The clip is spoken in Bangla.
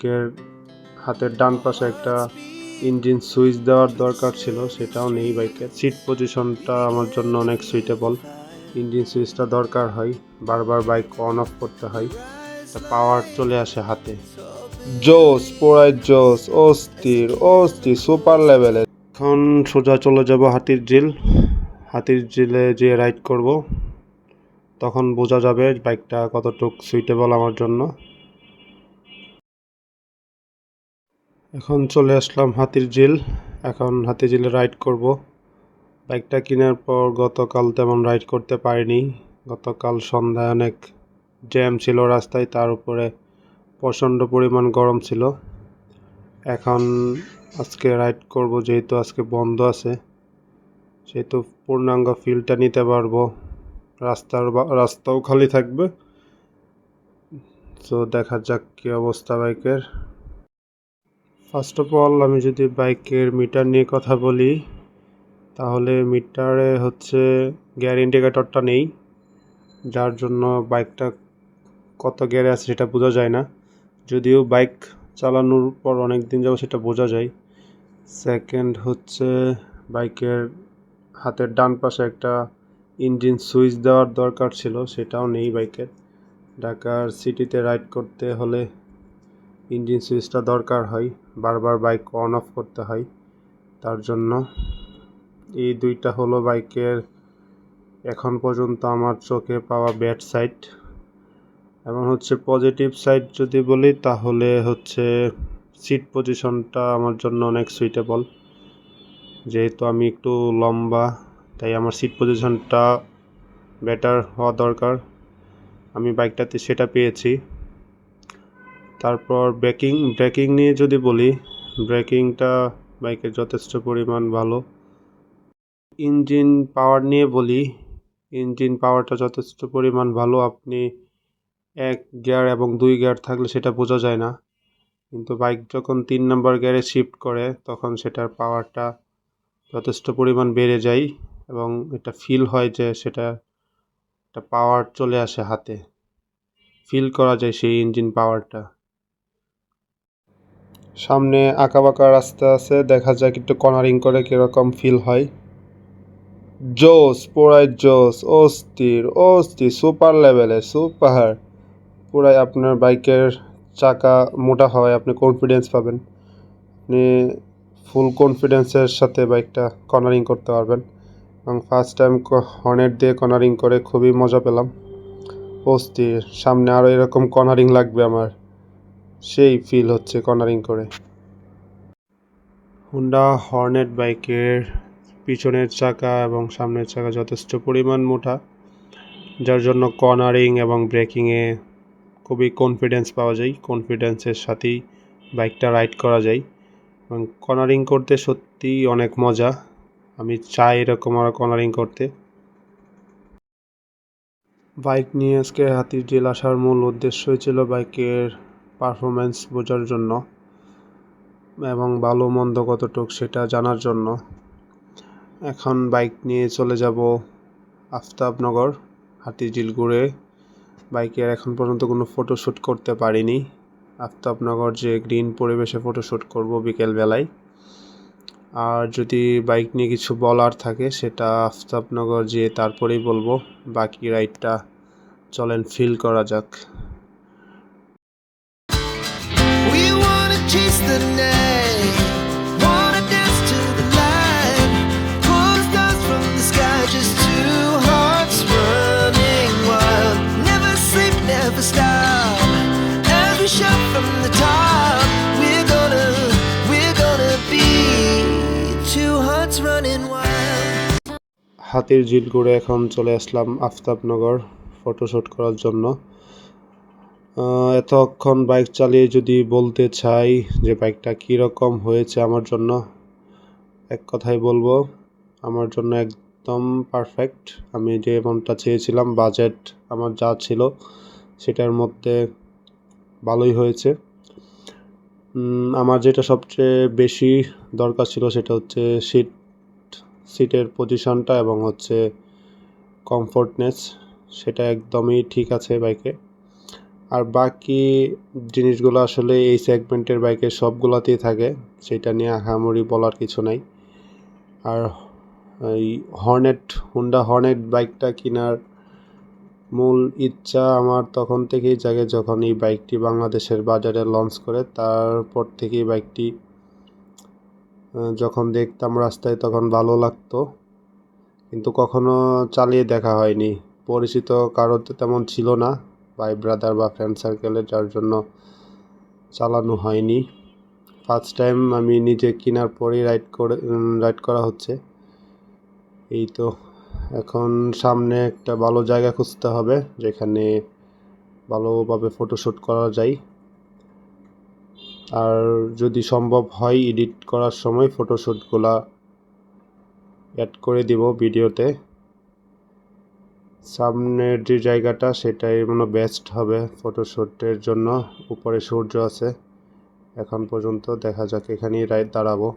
বাইকের হাতের ডান পাশে একটা ইঞ্জিন সুইচ দেওয়ার দরকার ছিল, সেটাও নেই বাইকের সিট পজিশনটা আমার জন্য অনেক সুইটেবল ইঞ্জিন সুইচটা দরকার হয়, বারবার বাইক অন অফ করতে হয় পাওয়ার চলে আসে হাতে। জোস পোড়ায় জোস অস্থির অস্থির সুপার লেভেলের এখন সোজা চলে যাব হাতির ঝিল। হাতির ঝিলে যে রাইড করব। তখন বোঝা যাবে বাইকটা কতটুক সুইটেবল আমার জন্য। এখন চলে আসলাম হাতির ঝিল। এখন হাতির ঝিলে রাইড করব। বাইকটা কেনার পর গতকাল তেমন রাইড করতে পারিনি। গতকাল সন্ধ্যায় অনেক জ্যাম ছিল রাস্তায়, তার উপরে প্রচণ্ড পরিমাণ গরম ছিল। এখন আজকে রাইড করব, যেহেতু আজকে বন্ধ আছে, সেহেতু পূর্ণাঙ্গ ফিলটা নিতে পারব। রাস্তার রাস্তাও খালি থাকবে। তো দেখা যাক কী অবস্থা বাইকের ফার্স্ট অফ অল আমি যদি বাইকের মিটার নিয়ে কথা বলি, তাহলে মিটারে হচ্ছে গিয়ার ইন্ডিকেটরটা নেই, যার জন্য বাইকটা কত গিয়ারে আছে সেটা বোঝা যায় না। যদিও বাইক চালানোর পর অনেক দিন যাব সেটা বোঝা যায়। সেকেন্ড হচ্ছে বাইকের হাতের ডান পাশে একটা ইঞ্জিন সুইচ দেওয়ার দরকার ছিল, সেটাও নেই বাইকের। ঢাকার সিটিতে রাইড করতে হলে ইঞ্জিন সুইচটা দরকার হয়। বারবার বাইক অন অফ করতে হয়। তার জন্য এই দুইটা হলো বাইকের এখন পর্যন্ত আমার চোখে পাওয়া ব্যাড সাইড এবং হচ্ছে পজিটিভ সাইড যদি বলি, তাহলে হচ্ছে সিট পজিশনটা আমার জন্য অনেক সুইটেবল যেহেতু আমি একটু লম্বা, তাই আমার সিট পজিশনটা বেটার হওয়া দরকার। আমি বাইকটাতে সেটা পেয়েছি। তারপর ব্রেকিং ব্রেকিং নিয়ে যদি বলি, ব্রেকিংটা বাইকের যথেষ্ট পরিমাণ ভালো। ইঞ্জিন পাওয়ার নিয়ে বলি, ইঞ্জিন পাওয়ারটা যথেষ্ট পরিমাণ ভালো। আপনি এক গিয়ার এবং দুই গিয়ার থাকলে সেটা বোঝা যায় না। কিন্তু বাইক যখন তিন নম্বর গিয়ারে শিফট করে, তখন সেটার পাওয়ারটা যথেষ্ট পরিমাণ বেড়ে যায় এবং এটা ফিল হয় যে সেটা একটা পাওয়ার চলে আসে হাতে। ফিল করা যায় সেই ইঞ্জিন পাওয়ারটা। সামনে আঁকাবাঁকা রাস্তা আছে, দেখা যাক একটু কর্নারিং করে কীরকম ফিল হয়। জোস পুরাই জোস অস্থির অস্থির সুপার লেভেলে সুপার পুরাই আপনার বাইকের চাকা মোটা হয় আপনি কনফিডেন্স পাবেন। আপনি ফুল কনফিডেন্সের সাথে বাইকটা কর্নারিং করতে পারবেন। এবং ফার্স্ট টাইম হর্নেট দিয়ে কর্নারিং করে খুবই মজা পেলাম। অস্থির, সামনে আরও এরকম কর্নারিং লাগবে আমার। সেই ফিল হচ্ছে কর্নারিং করে। হুন্ডা হর্নেট বাইকের পিছনের চাকা এবং সামনের চাকা যথেষ্ট পরিমাণ মোটা, যার জন্য কর্নারিং এবং ব্রেকিংয়ে খুবই কনফিডেন্স পাওয়া যায়। কনফিডেন্সের সাথেই বাইকটা রাইড করা যায়। এবং কর্নারিং করতে সত্যিই অনেক মজা। আমি চাই এরকম আরও কর্নারিং করতে। বাইক নিয়ে আজকে হাতির জেল আসার মূল উদ্দেশ্যই ছিল বাইকের পারফরমেন্স বোঝার জন্য এবং ভালো মন্দ কতটুক সেটা জানার জন্য এখন বাইক নিয়ে চলে যাব আফতাবনগর হাতিঝিল ঘুরে বাইকের এখন পর্যন্ত কোনো ফটোশ্যুট করতে পারিনি। আফতাবনগর যে গ্রিন পরিবেশে ফটোশ্যুট করব বিকেলবেলায় আর যদি বাইক নিয়ে কিছু বলার থাকে সেটা আফতাবনগর যেয়ে তারপরেই বলব। বাকি রাইডটা চলেন ফিল করা যাক। হাতির ঝিল ঘুরে এখন চলে আসলাম আফতাবনগর ফটোশ্যুট করার জন্য। এতক্ষণ বাইক চালিয়ে যদি বলতে চাই যে বাইকটা কীরকম হয়েছে আমার জন্য, এক কথাই বলব, আমার জন্য একদম পারফেক্ট আমি যে মনটা চেয়েছিলাম বাজেট আমার যা ছিল, সেটার মধ্যে ভালোই হয়েছে। আমার যেটা সবচেয়ে বেশি দরকার ছিল সেটা হচ্ছে সিট সিটের পজিশনটা এবং হচ্ছে কমফোর্টনেস সেটা একদমই ঠিক আছে বাইকে আর বাকি জিনিসগুলো আসলে এই সেগমেন্টের বাইকের সবগুলোতেই থাকে, সেটা নিয়ে আহামরি বলার কিছু নাই। আর এই হর্নেট হুন্ডা হর্নেট বাইকটা কেনার মূল ইচ্ছা আমার তখন থেকেই জাগে যখন এই বাইকটি বাংলাদেশের বাজারে লঞ্চ করে, তারপর থেকেই বাইকটি যখন দেখতাম রাস্তায় তখন ভালো লাগতো। কিন্তু কখনো চালিয়ে দেখা হয়নি। পরিচিত কারও তেমন ছিল না। ভাই ব্রাদার বা ফ্রেন্ড সার্কেলে যার জন্য চালানো হয়নি। ফার্স্ট টাইম আমি নিজে কেনার পরেই রাইড করে রাইড করা হচ্ছে। এই তো এখন সামনে একটা ভালো জায়গা খুঁজতে হবে, যেখানে ভালোভাবে ফটোশ্যুট করা যায়। আর যদি সম্ভব হয় এডিট করার সময় ফটোশ্যুটগুলা অ্যাড করে দিব ভিডিওতে। সামনের যে জায়গাটা, সেটাই মানে বেস্ট হবে ফটোশ্যুটের জন্য। উপরে সূর্য আছে। এখন পর্যন্ত দেখা যাক, এখানেই রাইট দাঁড়াবো।